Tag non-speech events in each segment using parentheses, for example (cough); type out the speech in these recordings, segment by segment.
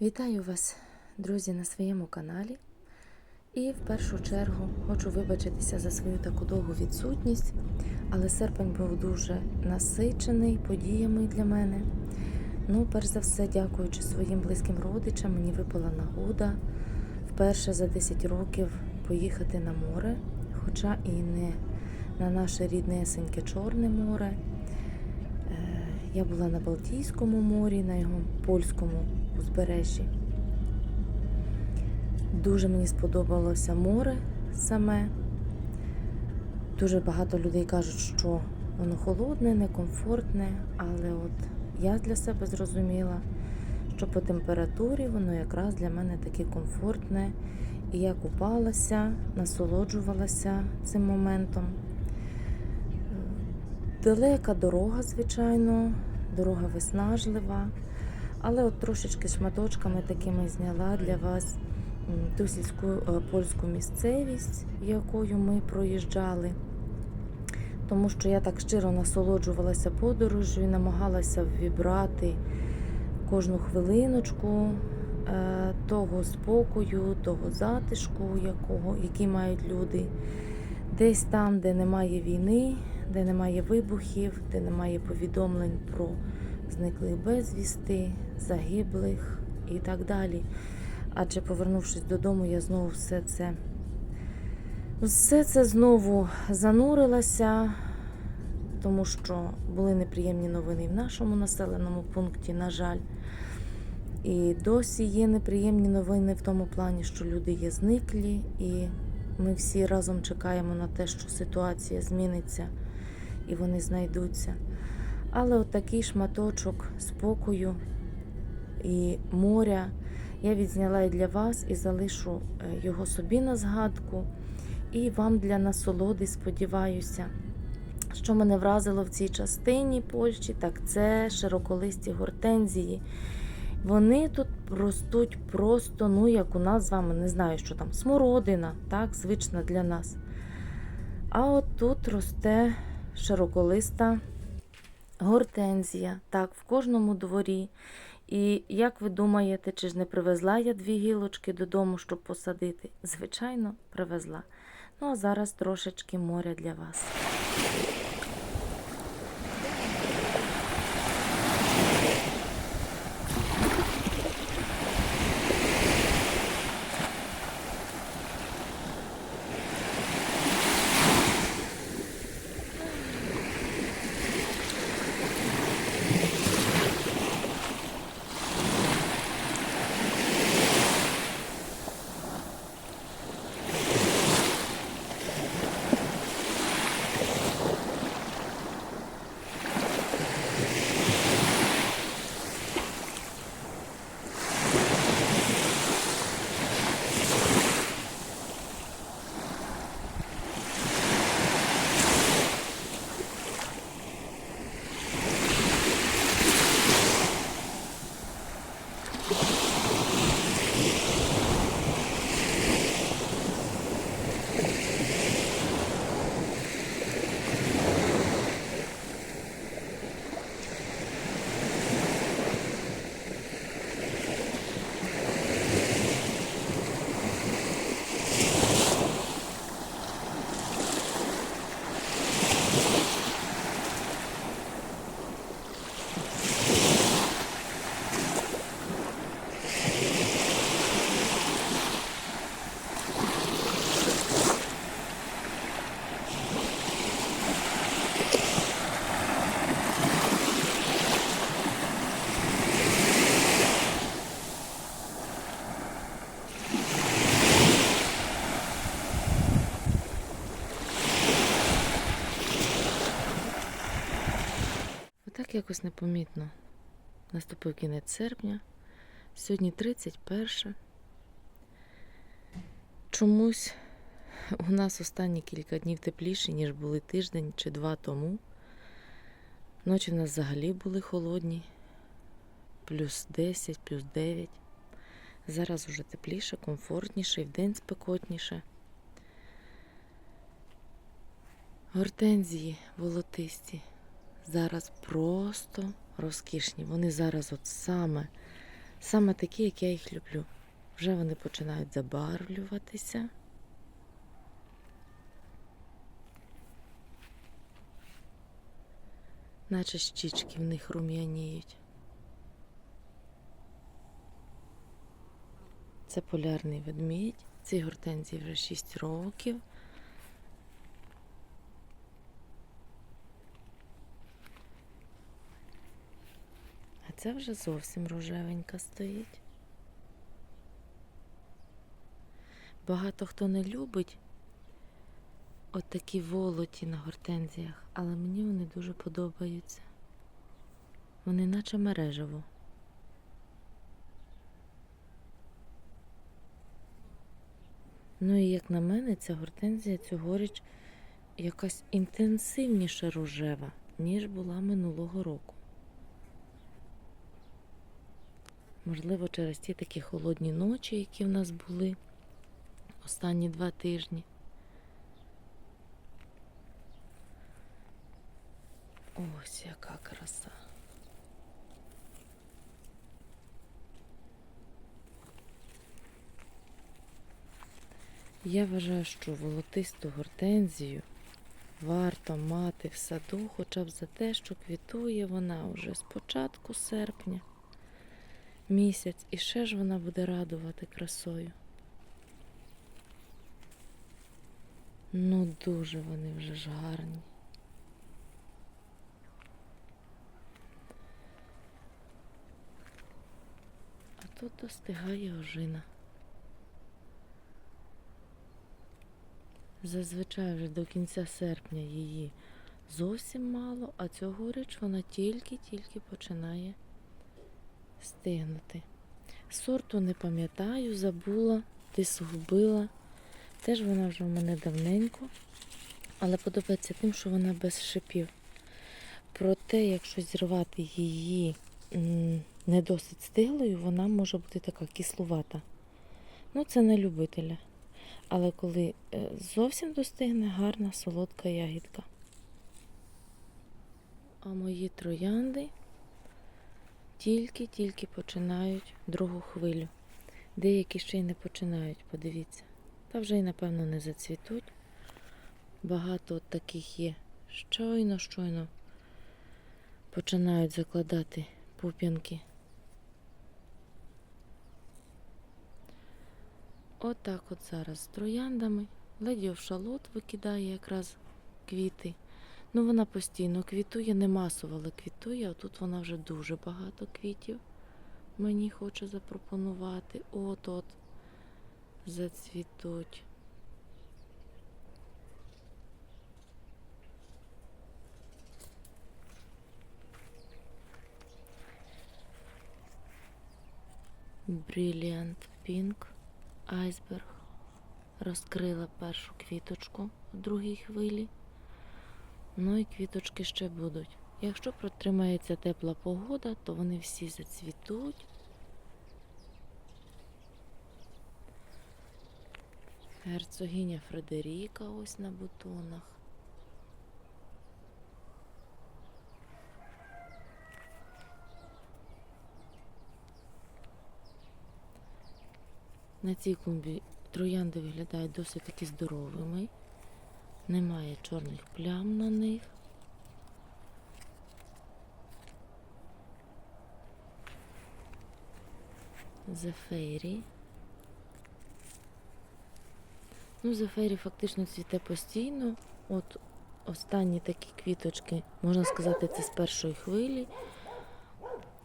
Вітаю вас, друзі, на своєму каналі. І в першу чергу хочу вибачитися за свою таку довгу відсутність, але серпень був дуже насичений подіями для мене. Ну, перш за все, дякуючи своїм близьким родичам, мені випала нагода вперше за 10 років поїхати на море, хоча і не на наше ріднесеньке Чорне море. Е, Я була на Балтійському морі, на його польському узбережжі. Дуже мені сподобалося море саме. Дуже багато людей кажуть, що воно холодне, некомфортне, але от я для себе зрозуміла, що по температурі воно якраз для мене таке комфортне. І я купалася, насолоджувалася цим моментом. Далека дорога, звичайно, дорога виснажлива, але от трошечки шматочками такими зняла для вас ту сільську е, польську місцевість, якою ми проїжджали. Тому що я так щиро насолоджувалася подорожю і намагалася вібрати кожну хвилиночку е, того спокою, того затишку, якого, який мають люди. Десь там, де немає війни, де немає вибухів, де немає повідомлень про зниклих безвісти, загиблих і так далі. Адже повернувшись додому, я знову все це все це знову занурилася, тому що були неприємні новини в нашому населеному пункті, на жаль. І досі є неприємні новини в тому плані, що люди є зниклі, і ми всі разом чекаємо на те, що ситуація зміниться і вони знайдуться. Але от такий шматочок спокою і моря я відзняла і для вас і залишу е, його собі на згадку, і вам для насолоди, сподіваюся. Що мене вразило в цій частині Польщі, так це широколисті гортензії. Вони тут ростуть просто, ну як у нас з вами, не знаю, що там, смородина, так, звична для нас. А от тут росте широколиста гортензія, так, в кожному дворі. І як ви думаєте, чи ж не привезла я дві гілочки додому, щоб посадити? Звичайно, привезла. Ну а зараз трошечки моря для вас. あっ! Якось непомітно. Наступив кінець серпня. Сьогодні 31. Чомусь у нас останні кілька днів тепліші, ніж були тиждень чи два тому. Ночі в нас взагалі були холодні, плюс 10, плюс 9. Зараз уже тепліше, комфортніше і вдень спекотніше. Гортензії волотисті зараз просто розкішні. Вони зараз от саме, Саме такі, як я їх люблю. Вже вони починають забарвлюватися. Наче щічки в них рум'яніють. Це полярний ведмідь. Цій гортензії вже 6 років. Це вже зовсім рожевенька стоїть. Багато хто не любить от такі волоті на гортензіях, але мені вони дуже подобаються. Вони наче мережево. Ну і як на мене, ця гортензія цьогоріч якась інтенсивніше рожева, ніж була минулого року. Можливо, через ті такі холодні ночі, які в нас були останні два тижні. Ось яка краса. Я вважаю, що волотисту гортензію варто мати в саду хоча б за те, що квітує вона вже з початку серпня місяць, і ще ж вона буде радувати красою. Ну, дуже вони вже ж гарні. А тут достигає ожина. Зазвичай вже до кінця серпня її зовсім мало, а цьогоріч вона тільки-тільки починає стигнути. Сорту не пам'ятаю, забула, десь згубила. Теж вона вже в мене давненько, але подобається тим, що вона без шипів. Проте, якщо зірвати її не досить стиглою, вона може бути така кислувата. Ну, це на любителя. Але коли е, зовсім достигне, гарна солодка ягідка. А мої троянди тільки-тільки починають другу хвилю. Деякі ще й не починають, подивіться. Та вже й, напевно, не зацвітуть. Багато от таких є. Щойно, щойно починають закладати пуп'янки. Отак от зараз з трояндами. Леді шалот викидає якраз квіти. Ну, вона постійно квітує, не масово, але квітує, а тут вона вже дуже багато квітів мені хоче запропонувати. От-от зацвітуть. Brilliant Pink Айсберг розкрила першу квіточку в другій хвилі. Ну і квіточки ще будуть. Якщо протримається тепла погода, то вони всі зацвітуть. Герцогиня Фредеріка ось на бутонах. На цій клумбі троянди виглядають досить таки здоровими. Немає чорних плям на них. Зефейрі. Ну, зефейрі фактично цвіте постійно. От останні такі квіточки, можна сказати, це з першої хвилі.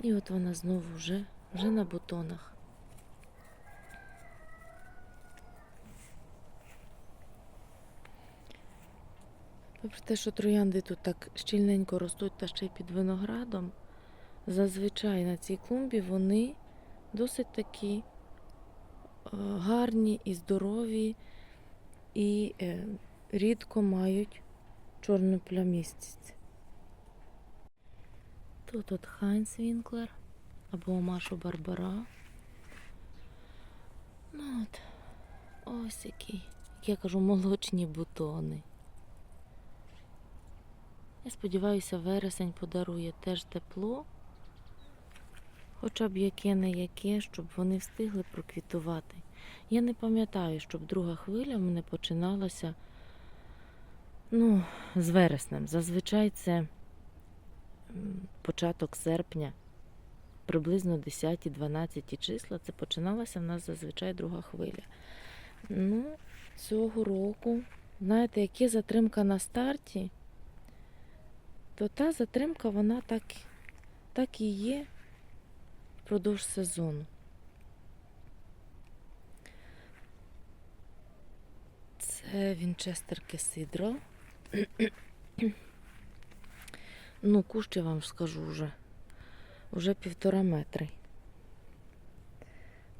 І от вона знову вже, вже на бутонах. Попри те, що троянди тут так щільненько ростуть та ще й під виноградом, зазвичай на цій клумбі вони досить такі е, гарні і здорові, і е, рідко мають чорну плямістість. Тут от Хайнс Вінклер або Машу Барбара. Ну от, ось які, як я кажу, молочні бутони. Я сподіваюся, вересень подарує теж тепло. хоча б яке не яке, щоб вони встигли проквітувати. Я не пам'ятаю, щоб друга хвиля в мене починалася ну, з вереснем. Зазвичай це початок серпня, приблизно 10-12 числа. Це починалася в нас зазвичай друга хвиля. Ну, цього року, знаєте, як є затримка на старті, то та затримка, вона так, так і є впродовж сезону. Це Вінчестер Кесидро. (clears throat) ну, кущ я вам скажу вже. Вже півтора метри.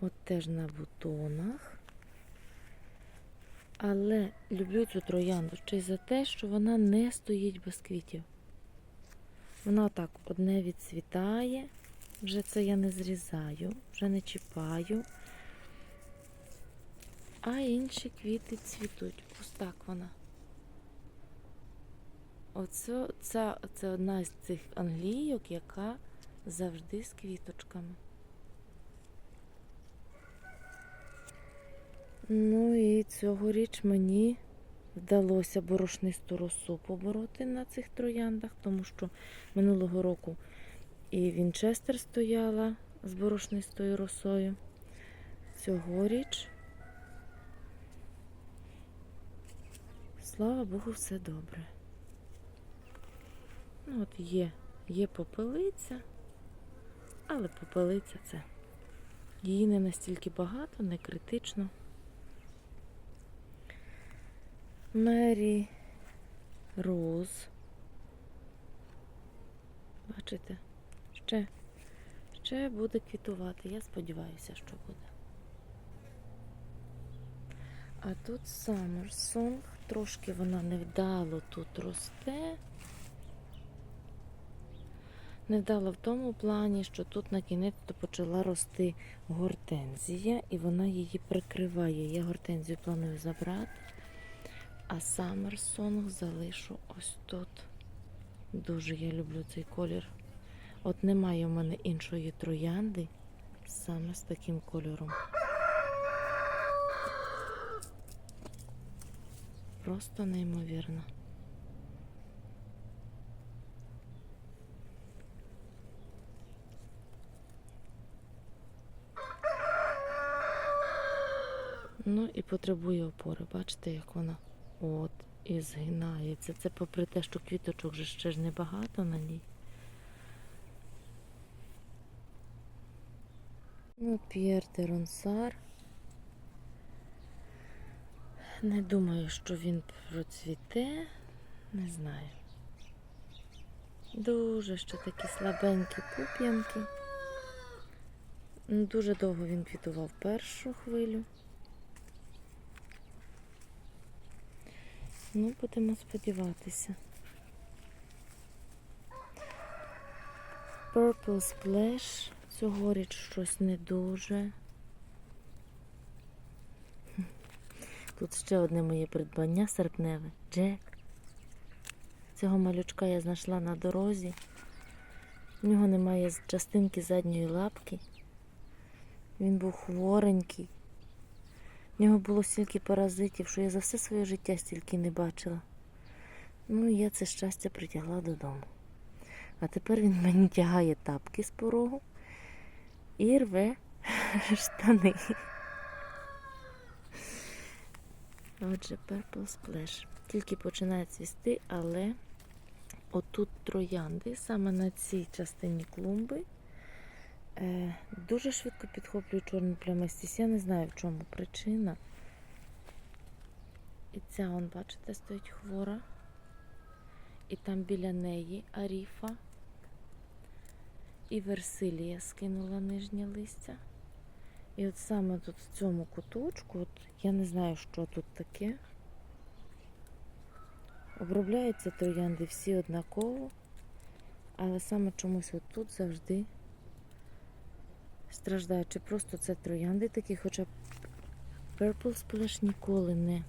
От теж на бутонах. Але люблю цю троянду ще й за те, що вона не стоїть без квітів. Вона так одне відцвітає, вже це я не зрізаю, вже не чіпаю. А інші квіти цвітуть. Ось так вона. Оце ця, це одна з цих англійок, яка завжди з квіточками. Ну і цьогоріч мені вдалося борошнисту росу побороти на цих трояндах, тому що минулого року і Вінчестер стояла з борошнистою росою. Цьогоріч, слава Богу, все добре. Ну, от є, є попелиця, але попелиця це. Її не настільки багато, не критично. Мері Роз. Бачите? Ще, ще буде квітувати. Я сподіваюся, що буде. А тут Summer. Трошки вона невдало тут росте. Невдало в тому плані, що тут на кінець почала рости гортензія, і вона її прикриває. Я гортензію планую забрати. А Summer Song залишу ось тут. Дуже я люблю цей колір. От немає в мене іншої троянди саме з таким кольором. Просто неймовірно. Ну і потребує опори. Бачите, як вона от і згинається. Це попри те, що квіточок вже ще ж небагато на ній. Ну, П'єр де Ронсар. Не думаю, що він процвіте. Не знаю. Дуже ще такі слабенькі пуп'янки. Ну, Дуже довго він квітував першу хвилю. Ну, будемо сподіватися. Purple Splash. Цьогоріч щось не дуже. Тут ще одне моє придбання серпневе. Джек. Цього малючка я знайшла на дорозі. В нього немає частинки задньої лапки. Він був хворенький. В нього було стільки паразитів, що я за все своє життя стільки не бачила. Ну, я це щастя притягла додому. А тепер він мені тягає тапки з порогу і рве (laughs) штани. Отже, Purple Splash. Тільки починає цвісти, але отут троянди, саме на цій частині клумби, дуже швидко підхоплюють чорну плямистість. Я не знаю, в чому причина. І ця, он, бачите, стоїть хвора. І там біля неї аріфа. І Версилія скинула нижнє листя. І от саме тут в цьому куточку, от я не знаю, що тут таке. Обробляються троянди всі однаково, але саме чомусь от тут завжди страждає. Чи просто це троянди такі, хоча Purple Splash ніколи не,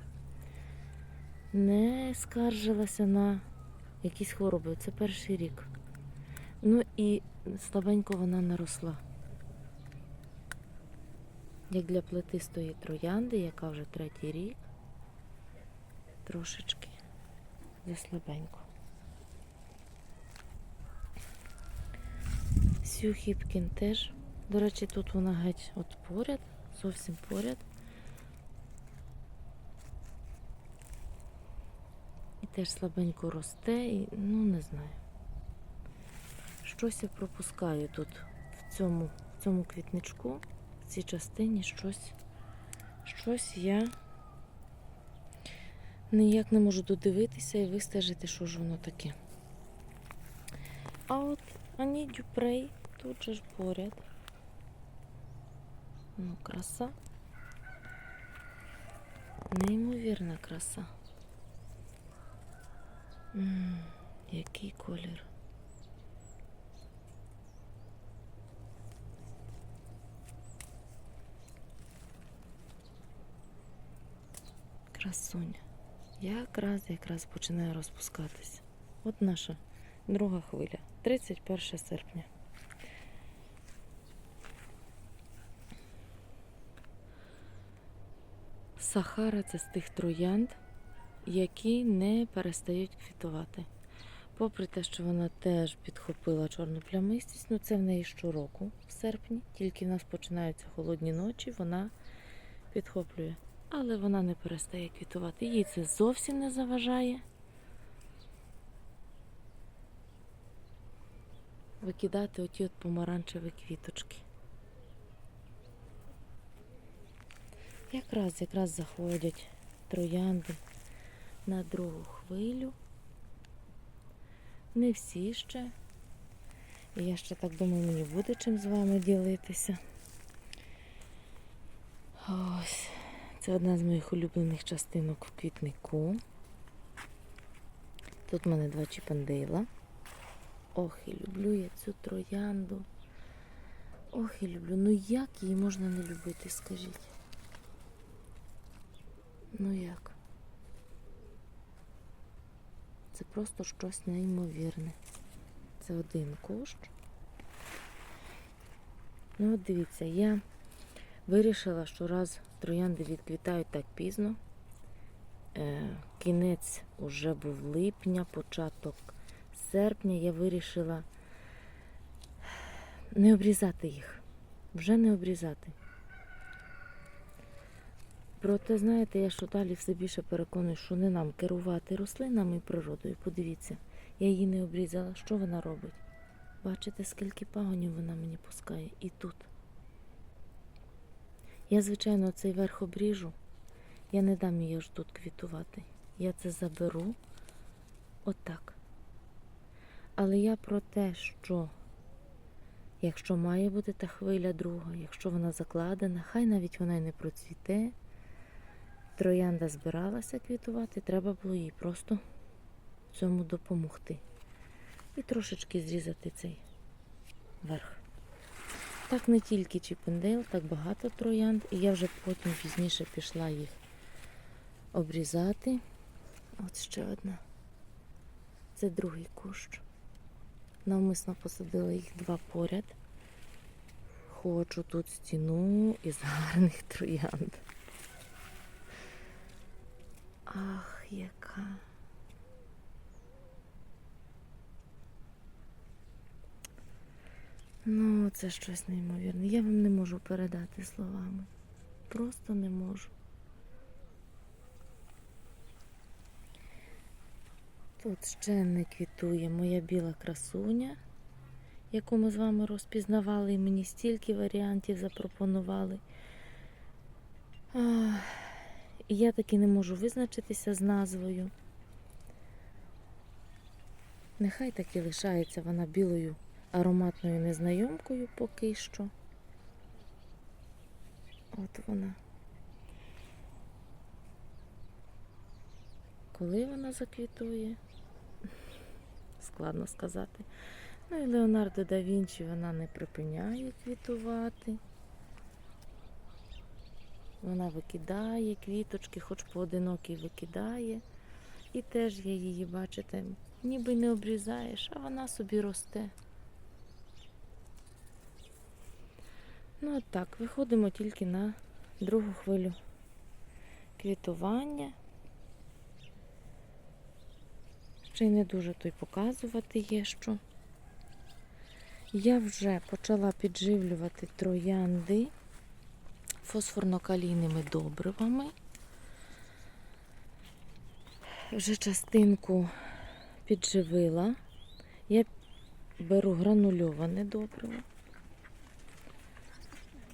не скаржилася на якісь хвороби. Це перший рік. Ну і слабенько вона наросла. як для плетистої троянди, яка вже третій рік. Трошечки заслабенько. Сью Хіпкін теж. До речі, тут вона геть от поряд, зовсім поряд. І теж слабенько росте, і ну не знаю. Щось я пропускаю тут в цьому, в цьому квітничку, в цій частині щось, щось я ніяк не можу додивитися і вистежити, що ж воно таке. А от Ані Дюпрей тут же ж поряд. Ну, краса. Неймовірна краса. м який колір. Красуня. Якраз якраз починає розпускатися. От наша друга хвиля. 31 серпня. Сахара це з тих троянд, які не перестають квітувати. Попри те, що вона теж підхопила чорну плямистість, ну це в неї щороку в серпні, тільки в нас починаються холодні ночі, вона підхоплює. Але вона не перестає квітувати. Їй це зовсім не заважає. Викидати оті от помаранчеві квіточки. Якраз якраз заходять троянди на другу хвилю. Не всі ще. І я ще так думаю, мені буде чим з вами ділитися. Ось. Це одна з моїх улюблених частинок в квітнику. Тут в мене два чіпандейла. Ох, і люблю я цю троянду. Ох, і люблю. Ну як її можна не любити, скажіть? Ну як? Це просто щось неймовірне. Це один кущ. Ну от дивіться, я вирішила, що раз троянди відквітають так пізно. Е, кінець уже був липня, початок серпня я вирішила не обрізати їх. Вже не обрізати. Проте, знаєте, я що далі все більше переконую, що не нам керувати рослинами і природою. Подивіться, я її не обрізала. Що вона робить? Бачите, скільки пагонів вона мені пускає і тут. Я, звичайно, цей верх обріжу. Я не дам її аж тут квітувати. Я це заберу отак. Але я про те, що якщо має бути та хвиля друга, якщо вона закладена, хай навіть вона й не процвіте, троянда збиралася квітувати, треба було їй просто цьому допомогти. І трошечки зрізати цей верх. Так не тільки Чіпендейл, так багато троянд. І я вже потім пізніше пішла їх обрізати. От ще одна. Це другий кущ. Навмисно посадила їх два поряд. Хочу тут стіну із гарних троянд. Ах, яка. Ну, це щось неймовірне. Я вам не можу передати словами. Просто не можу. Тут ще не квітує моя біла красуня, яку ми з вами розпізнавали, і мені стільки варіантів запропонували. Ах, І я таки не можу визначитися з назвою. Нехай таки лишається вона білою ароматною незнайомкою поки що. От вона. Коли вона заквітує, (laughs) складно сказати. Ну і Леонардо да Вінчі вона не припиняє квітувати. Вона викидає квіточки, хоч поодинокі викидає. І теж я її, бачите, ніби не обрізаєш, а вона собі росте. Ну, от так, виходимо тільки на другу хвилю квітування. Ще й не дуже то й показувати є що. Я вже почала підживлювати троянди фосфорно-калійними добривами. Вже частинку підживила. Я беру гранульоване добриво.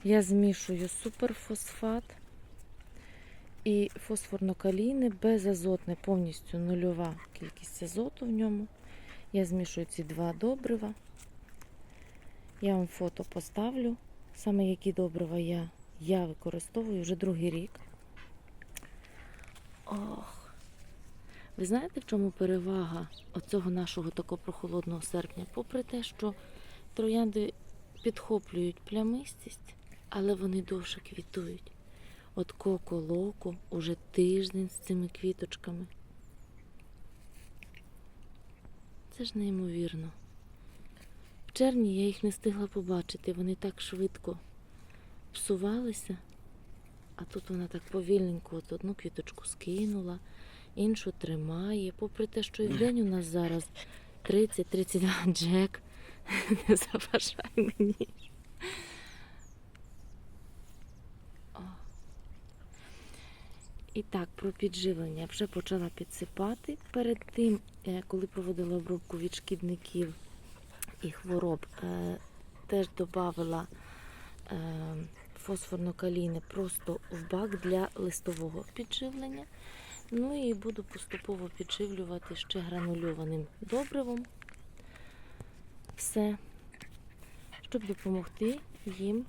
Я змішую суперфосфат і фосфорно-калійне, безазотне, повністю нульова кількість азоту в ньому. Я змішую ці два добрива. Я вам фото поставлю, саме які добрива я, я використовую вже другий рік. Ох. Ви знаєте, в чому перевага оцього нашого такого прохолодного серпня? Попри те, що троянди підхоплюють плямистість, але вони довше квітують. От коко локо уже тиждень з цими квіточками. Це ж неймовірно. В червні я їх не встигла побачити, вони так швидко псувалися, а тут вона так повільненько от одну квіточку скинула, іншу тримає. Попри те, що і вдень у нас зараз 30-32 джек. (laughs) Не заважай мені. О. І так, про підживлення вже почала підсипати. Перед тим, е, коли проводила обробку від шкідників і хвороб, е, теж додавала фосфорно-калійне просто в бак для листового підживлення. Ну і буду поступово підживлювати ще гранульованим добривом. Все, щоб допомогти їм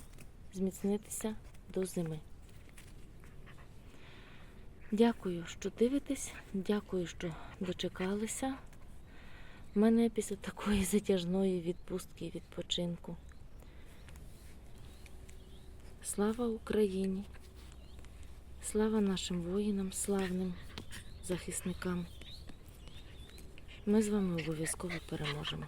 зміцнитися до зими. Дякую, що дивитесь, дякую, що дочекалися мене після такої затяжної відпустки і відпочинку. Слава Україні! Слава нашим воїнам, славним захисникам. Ми з вами обов'язково переможемо.